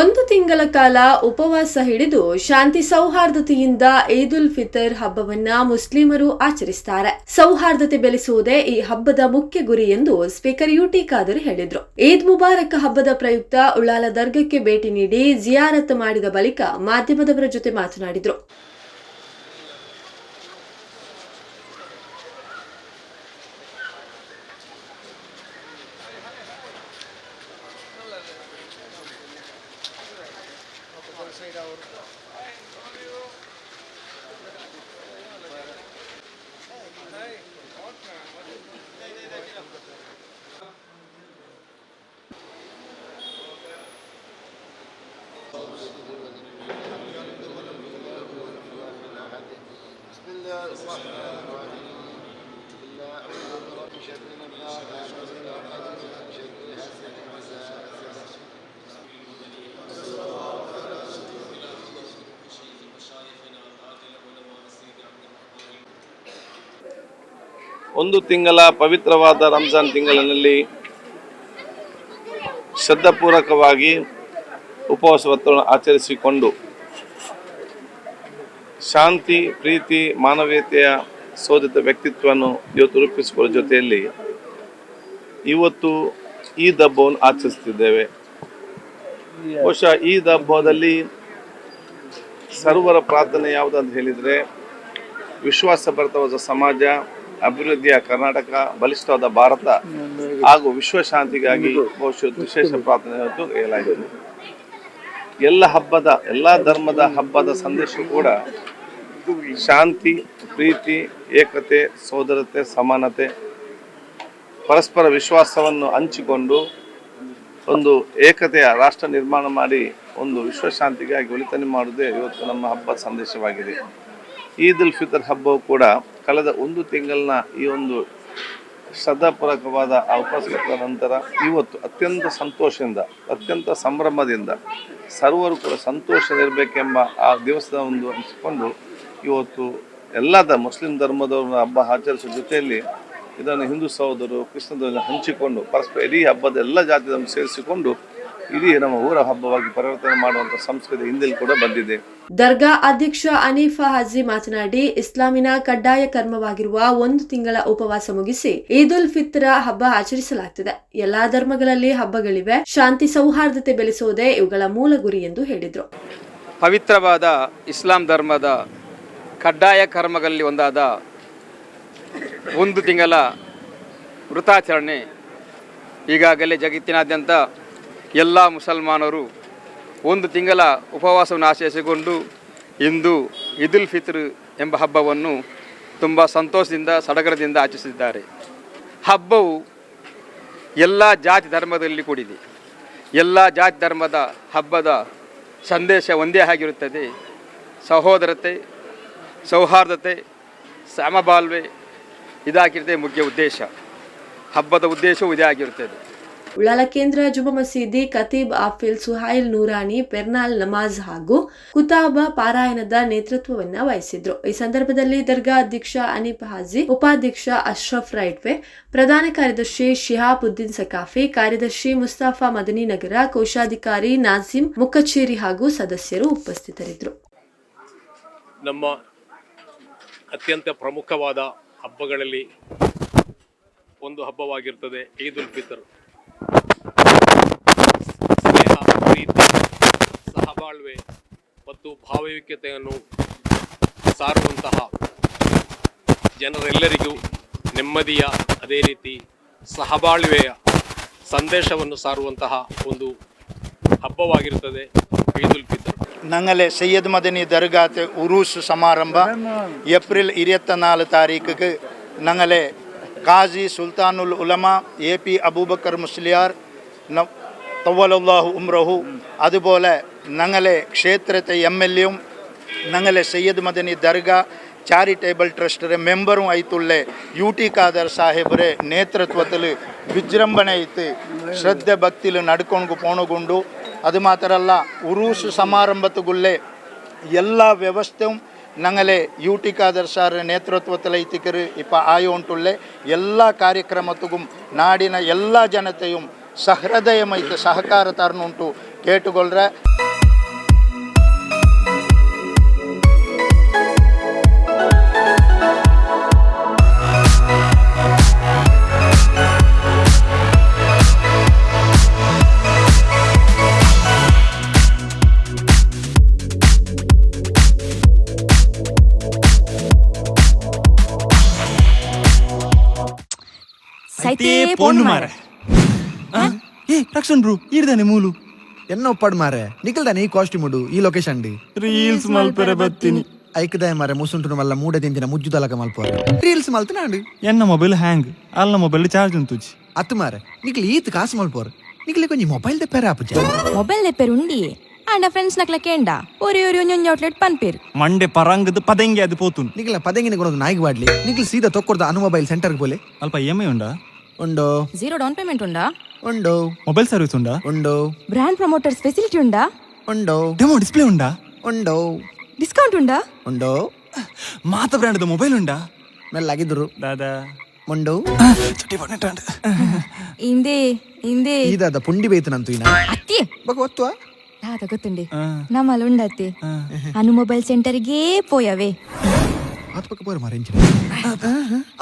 ಒಂದು ತಿಂಗಳ ಕಾಲ ಉಪವಾಸ ಹಿಡಿದು ಶಾಂತಿ ಸೌಹಾರ್ದತೆಯಿಂದ ಈದ್ ಉಲ್ ಫಿತರ್ ಹಬ್ಬವನ್ನ ಮುಸ್ಲಿಮರು ಆಚರಿಸುತ್ತಾರೆ ಸೌಹಾರ್ದತೆ ಬೆಳೆಸುವುದೇ ಈ ಹಬ್ಬದ ಮುಖ್ಯ ಗುರಿ ಎಂದು ಸ್ಪೀಕರ್ ಯುಟಿ ಖಾದರ್ ಹೇಳಿದ್ರು. ಈದ್ ಮುಬಾರಕ್ ಹಬ್ಬದ ಪ್ರಯುಕ್ತ ಉಳ್ಳಾಲ ದರ್ಗಕ್ಕೆ ಭೇಟಿ ನೀಡಿ ಜಿಯಾರತ್ ಮಾಡಿದ ಬಳಿಕ ಮಾಧ್ಯಮದವರ ಜೊತೆ ಮಾತನಾಡಿದ್ರು. بسم الله الرحمن الرحيم أعوذ برب شر النفاثات في العقد من شر حسد ಒಂದು ತಿಂಗಳ ಪವಿತ್ರವಾದ ರಂಜಾನ್ ತಿಂಗಳಿನಲ್ಲಿ ಶ್ರದ್ಧಾಪೂರ್ವಕವಾಗಿ ಉಪವಾಸ ವ್ರತವನ್ನು ಆಚರಿಸಿಕೊಂಡು ಶಾಂತಿ, ಪ್ರೀತಿ, ಮಾನವೀಯತೆಯ ಶೋಧಿತ ವ್ಯಕ್ತಿತ್ವವನ್ನು ಇವತ್ತು ರೂಪಿಸಿಕೊಳ್ಳುವ ಜೊತೆಯಲ್ಲಿ ಇವತ್ತು ಈ ದಬ್ಬವನ್ನು ಆಚರಿಸ್ತಿದ್ದೇವೆ. ಬಹುಶಃ ಈ ಹಬ್ಬದಲ್ಲಿ ಸರ್ವರ ಪ್ರಾರ್ಥನೆ ಯಾವುದಂತ ಹೇಳಿದರೆ ವಿಶ್ವಾಸಭರಿತವಾದ ಸಮಾಜ ಅಭಿವೃದ್ಧಿಯ ಕರ್ನಾಟಕ, ಬಲಿಷ್ಠವಾದ ಭಾರತ ಹಾಗೂ ವಿಶ್ವಶಾಂತಿಗಾಗಿ ಬಹುಶಃ ವಿಶೇಷ ಪ್ರಾರ್ಥನೆ ಹೊತ್ತು ಎಲ್ಲ ಹಬ್ಬದ, ಎಲ್ಲ ಧರ್ಮದ ಹಬ್ಬದ ಸಂದೇಶ ಕೂಡ ಶಾಂತಿ, ಪ್ರೀತಿ, ಏಕತೆ, ಸೋದರತೆ, ಸಮಾನತೆ, ಪರಸ್ಪರ ವಿಶ್ವಾಸವನ್ನು ಹಂಚಿಕೊಂಡು ಒಂದು ಏಕತೆಯ ರಾಷ್ಟ್ರ ನಿರ್ಮಾಣ ಮಾಡಿ ಒಂದು ವಿಶ್ವಶಾಂತಿಗಾಗಿ ಒಳಿತನೆ ಮಾಡುವುದೇ ಇವತ್ತು ನಮ್ಮ ಹಬ್ಬದ ಸಂದೇಶವಾಗಿದೆ. ಈದ್ ಉಲ್ ಫಿತರ್ ಹಬ್ಬವು ಕೂಡ ಕಳೆದ ಒಂದು ತಿಂಗಳಿನ ಈ ಒಂದು ಶ್ರದ್ಧಾಪೂರ್ವಕವಾದ ಆ ನಂತರ ಇವತ್ತು ಅತ್ಯಂತ ಸಂತೋಷದಿಂದ, ಅತ್ಯಂತ ಸಂಭ್ರಮದಿಂದ ಸರ್ವರು ಕೂಡ ಸಂತೋಷದಿರಬೇಕೆಂಬ ಆ ದಿವಸದ ಒಂದು ಅನಿಸಿಕೊಂಡು ಇವತ್ತು ಎಲ್ಲದ ಮುಸ್ಲಿಂ ಧರ್ಮದವರ ಹಬ್ಬ ಆಚರಿಸುವ ಜೊತೆಯಲ್ಲಿ ಇದನ್ನು ಹಿಂದೂ ಸಹೋದರು ಕೃಷ್ಣದವ್ರನ್ನ ಹಂಚಿಕೊಂಡು, ಪರಸ್ಪರ ಇಡೀ ಹಬ್ಬದ ಎಲ್ಲ ಜಾತಿಯನ್ನು ಸೇರಿಸಿಕೊಂಡು ಇಡೀ ನಮ್ಮ ಊರ ಹಬ್ಬವಾಗಿ ಪರಿವರ್ತನೆ ಮಾಡುವಂತ ಸಂಸ್ಕೃತಿ ಹಿಂದೆಲ್ಲಿ ಕೂಡ ಬಂದಿದೆ. ದರ್ಗಾ ಅಧ್ಯಕ್ಷ ಅನೀಫ ಹಾಜಿ ಮಾತನಾಡಿ ಇಸ್ಲಾಮಿನ ಕಡ್ಡಾಯ ಕರ್ಮವಾಗಿರುವ ಒಂದು ತಿಂಗಳ ಉಪವಾಸ ಮುಗಿಸಿ ಈದ್ ಉಲ್ ಫಿತ್ರ ಹಬ್ಬ ಆಚರಿಸಲಾಗ್ತಿದೆ. ಎಲ್ಲಾ ಧರ್ಮಗಳಲ್ಲಿ ಹಬ್ಬಗಳಿವೆ. ಶಾಂತಿ ಸೌಹಾರ್ದತೆ ಬೆಳೆಸುವುದೇ ಇವುಗಳ ಮೂಲ ಗುರಿ ಎಂದು ಹೇಳಿದ್ರು. ಪವಿತ್ರವಾದ ಇಸ್ಲಾಂ ಧರ್ಮದ ಕಡ್ಡಾಯ ಕರ್ಮಗಳಲ್ಲಿ ಒಂದಾದ ಒಂದು ತಿಂಗಳ ವೃತಾಚರಣೆ ಈಗಾಗಲೇ ಜಗತ್ತಿನಾದ್ಯಂತ ಎಲ್ಲ ಮುಸಲ್ಮಾನರು ಒಂದು ತಿಂಗಳ ಉಪವಾಸವನ್ನು ಆಚರಿಸಿಕೊಂಡು ಇಂದು ಇದುಲ್ ಫಿತ್ರ್ ಎಂಬ ಹಬ್ಬವನ್ನು ತುಂಬ ಸಂತೋಷದಿಂದ, ಸಡಗರದಿಂದ ಆಚರಿಸಿದ್ದಾರೆ. ಹಬ್ಬವು ಎಲ್ಲ ಜಾತಿ ಧರ್ಮದಲ್ಲಿ ಕೂಡಿದೆ. ಎಲ್ಲ ಜಾತಿ ಧರ್ಮದ ಹಬ್ಬದ ಸಂದೇಶ ಒಂದೇ ಆಗಿರುತ್ತದೆ. ಸಹೋದರತೆ, ಸೌಹಾರ್ದತೆ, ಸಮಬಾಳ್ವೆ ಇದಾಗಿರುತ್ತೆ ಮುಖ್ಯ ಉದ್ದೇಶ. ಹಬ್ಬದ ಉದ್ದೇಶವೂ ಇದೇ ಆಗಿರುತ್ತದೆ. ಉಳ್ಳಾಲ ಕೇಂದ್ರ ಜುಮಾ ಮಸೀದಿ ಖತೀಬ್ ಆಫಿಲ್ ಸುಹೈಲ್ ನೂರಾನಿ ಪೆರ್ನಾಲ್ ನಮಾಜ್ ಹಾಗೂ ಕುತಾಬ ಪಾರಾಯಣದ ನೇತೃತ್ವವನ್ನು ವಹಿಸಿದ್ರು. ಈ ಸಂದರ್ಭದಲ್ಲಿ ದರ್ಗಾ ಅಧ್ಯಕ್ಷ ಅನೀಪ್ ಹಾಜಿ, ಉಪಾಧ್ಯಕ್ಷ ಅಶ್ರಫ್ ರೈಟ್ವೆ, ಪ್ರಧಾನ ಕಾರ್ಯದರ್ಶಿ ಶಿಹಾಬುದ್ದೀನ್ ಸಕಾಫಿ ಕಾರ್ಯದರ್ಶಿ ಮುಸ್ತಾಫಾ ಮದನಿ ನಗರ ಕೋಶಾಧಿಕಾರಿ ನಾಜಿಮ್ ಮುಖಚೇರಿ ಹಾಗೂ ಸದಸ್ಯರು ಉಪಸ್ಥಿತರಿದ್ದರು. ನಮ್ಮ ಅತ್ಯಂತ ಪ್ರಮುಖವಾದ ಹಬ್ಬಗಳಲ್ಲಿ ಒಂದು ಹಬ್ಬವಾಗಿರ್ತದೆ ಈದ್ ಉಲ್ ಫಿತರ್ ಸ್ನೇಹ ಪ್ರೀತಿ ಸಹಬಾಳ್ವೆ ಮತ್ತು ಭಾವೈಕ್ಯತೆಯನ್ನು ಸಾರುವಂತಹ ಜನರೆಲ್ಲರಿಗೂ ನೆಮ್ಮದಿಯ ಅದೇ ರೀತಿ ಸಹಬಾಳ್ವೆಯ ಸಂದೇಶವನ್ನು ಸಾರುವಂತಹ ಒಂದು ಹಬ್ಬವಾಗಿರುತ್ತದೆ ಈದ್ ಉಲ್ ಫಿತರ್ ഞങ്ങളെ സയ്യദ് മദനി ദർഗാത്ത് ഉറൂസ് സമാരംഭ ഏപ്രിൽ ഇരുപത്തിനാല് താരീഖിക്ക് ഞങ്ങളെ കാസി സുൽത്താനുൽ ഉലമ എ പി അബൂബക്കർ മുസ്ലിയാർ ന- തവ്വലല്ലാഹു ഉംറഹു അതുപോലെ ನಂಗಲೆ ಕ್ಷೇತ್ರತೆ ಎಂ ಎಲ್ ಎಂ, ನಂಗಲೆ ಸೈಯದ್ ಮದನಿ ದರ್ಗಾ, ಚಾರಿಟೇಬಲ್ ಟ್ರಸ್ಟ್ ರೇ ಮೆಂಬರು ಐತುಳ್ಳೆ ಯು ಟಿ ಖಾದರ್ ಸಾಹೇಬರೇ ನೇತೃತ್ವದಲ್ಲಿ ವಿಜೃಂಭಣೆ ಐತಿ. ಶ್ರದ್ಧೆ ಭಕ್ತಿಲು ನಡ್ಕೊಂಡು ಪೋಣಗೊಂಡು. ಅದು ಮಾತ್ರ ಅಲ್ಲ ಉರುಸು ಸಮಾರಂಭತ್ತುಗುಳ್ಳೆ ಎಲ್ಲ ವ್ಯವಸ್ಥೆ ನಂಗಲೆ ಯು ಟಿ ಖಾದರ್ ಸಾರ್ ನೇತೃತ್ವದಲ್ಲಿ ಐತಿಕರು ಇಪ್ಪ ಆಯು ಉಂಟುಳ್ಳೆ ಎಲ್ಲ ಕಾರ್ಯಕ್ರಮತ್ತಗುಂ ನಾಡಿನ ಎಲ್ಲ ಜನತೆಯು ಸಹೃದಯಮೈತೆ ಸಹಕಾರ ತರನುಂಟು. ಕೇಟುಗೊಳ್ರೆ ಸೈತೆ ಪೊಣ್ಣು ಮಾರ. ಏ రక్షణ్ ಬ್ರೂ ఈడదానే ಮೂಲು. ಎನ್ನ ಒಪ್ಪಾಡ್ ಮಾರೆ. ನಿಖಲ್ದಾನೆ ಈ ಕಾಸ್ಟ್ಯೂಮ್ ಉಡು ಈ ಲೊಕೇಶನ್ ಡಿ. ರೀಲ್ಸ್ ಮಲ್ಪೆರೆ ಬತ್ತೀನಿ ಐಕದಾಯ ಮಾರೆ ಮುಸುಂಟುನ ವಲ್ಲ ಮೂಡ ದಿಂದಿನ ಮುಜ್ಜು ತಲಕ ರೀಲ್ಸ್ ಮಲ್ತನಾಂಡು ಎನ್ನ ಮೊಬೈಲ್ ಹ್ಯಾಂಗ್ ಅಲ್ಲ ಮೊಬೈಲ್ ಚಾರ್ಜ್ ಉಂತುಜಿ ಅತ್ತು ಮಾರೆ ನಿಖಲ್ ಈತ್ ಕಾಸ್ ಮಲ್ಪೋರೆ ನಿಖಲ್ ಕೊಂಚ ಮೊಬೈಲ್ ದೆಪ್ಪೆರೆ ಆಪುಜ ಮೊಬೈಲ್ ಲೆಪ್ಪೇರು ಉಂಡಿ ಆಂಡ ಫ್ರೆಂಡ್ಸ್ ನಕ್ಲ ಕೇಂಡ. ಒರೇ ಒರೇ ಒಂಜೊಂಜಿ ಔಟ್ಲೆಟ್ ಪನ್ಪೇರು. ಮಂಡೆ ಪರಂಗದ ಪದಂಗಿ ಅದು ಪೋತುನ್. ನಿಖಲ ಪದಂಗಿನ ಕೊಡೋದು ನಾಯಿಗೆ ಬಾಡ್ಲಿ ನಿಖಲ್ ಸೀದಾ ತೊಕ್ಕೊಡ್ದ ಅನು ಮೊಬೈಲ್ ಸೆಂಟರ್ಗೆ ಬೋಲೆ ಅಲ್ಪ ಇ ಉಂಡಾ? ಉಂಡೋ ಜೀರೋ ಡೌನ್ ಪೇಮೆಂಟ್ ಉಂಡಾ ಉಂಡೋ ಮೊಬೈಲ್ ಸರ್ವಿಸ್ ಉಂಡಾ ಉಂಡೋ ಬ್ರ್ಯಾಂಡ್ ಪ್ರಮೋಟರ್ಸ್ ಫೆಸಿಲಿಟಿ ಉಂಡಾ ಉಂಡೋ ಡೆಮೋ ಡಿಸ್ಪ್ಲೇ ಉಂಡಾ ಉಂಡೋ ಡಿಸ್ಕೌಂಟ್ ಉಂಡಾ ಉಂಡೋ ಮಾತ ಬ್ರ್ಯಾಂಡ್ ಮೊಬೈಲ್ ಉಂಡಾ ಮೆಲ್ಲಾಗಿದ್ರು ದಾದಾ ಮುಂಡು ಚುಟ್ಟಿ ಪಣ್ಣೆಟ್ಟಾಂಡ್ ಇಂದೇ ಇಂದೇ ಈದಾದ ಪುಂಡಿ ಬೇಯ್ತನಂತು ಇನ್ನ ಅತ್ತಿ ಬಗ ಒತ್ತುವ ದಾದ ಗೊತ್ತುಂಡಿ ನಮ್ಮಲ್ ಉಂಡತ್ತಿ ಅನು ಮೊಬೈಲ್ ಸೆಂಟರ್ಗೆ ಪೋಯವೆ ಆತ್ ಪಕ್ಕ ಬೋರ್ ಮಾರೆ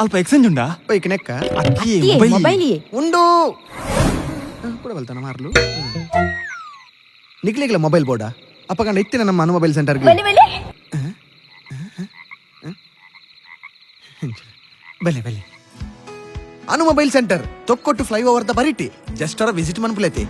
ಅಲ್ಪ ಎಕ್ಸ್ಚೇಂಜ್ ಉಂಡಾ ಬೈಕ್ ನೆಕ್ಕ ಅಕ್ಕಿ ಅತ್ತಿಯೇ ಮೊಬೈಲ್ ಮೊಬೈಲ್ ಉಂಡು ಕೂಡ ಬಲ್ತಾನ ಮಾರ್ಲು ನಿಕ್ಲಿಗ್ಲ ಮೊಬೈಲ್ ಬೋರ್ಡ ಅಪ್ಪ ಕಂಡ ಇತ್ತಿನ ನಮ್ಮ ಅನು ಮೊಬೈಲ್ ಸೆಂಟರ್ಗೆ ಬಲೆ ಬಲೆ ಅನು mobile center Thokkottu fly over the ಬರಿಟಿ ಜಸ್ಟ್ ಅವರ ವಿಸಿಟ್ ಮನ್ಪುಲೈತಿ